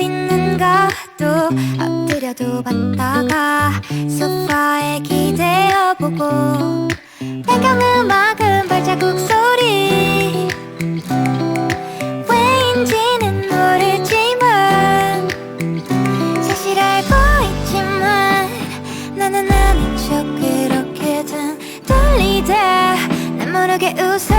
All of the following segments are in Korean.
있는가? 또 엎드려도 봤다가 소파에 기대어보고 배경음악은 발자국 소리. 왜인지는 모르지만 사실 알고 있지만 나는 아닌 척 그렇게든 떨리다 난 모르게 웃어.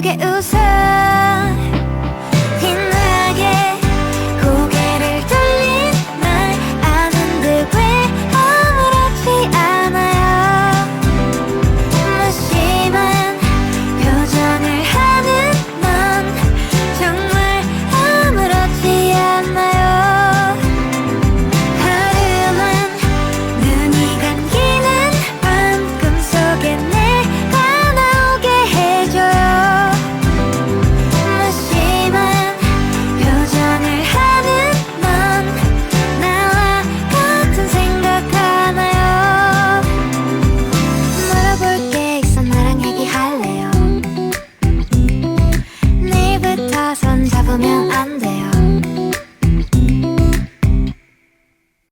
나는 아닌 척 그렇게든 떨리다 난 모르게 웃어 시선 잡으면 안 돼요.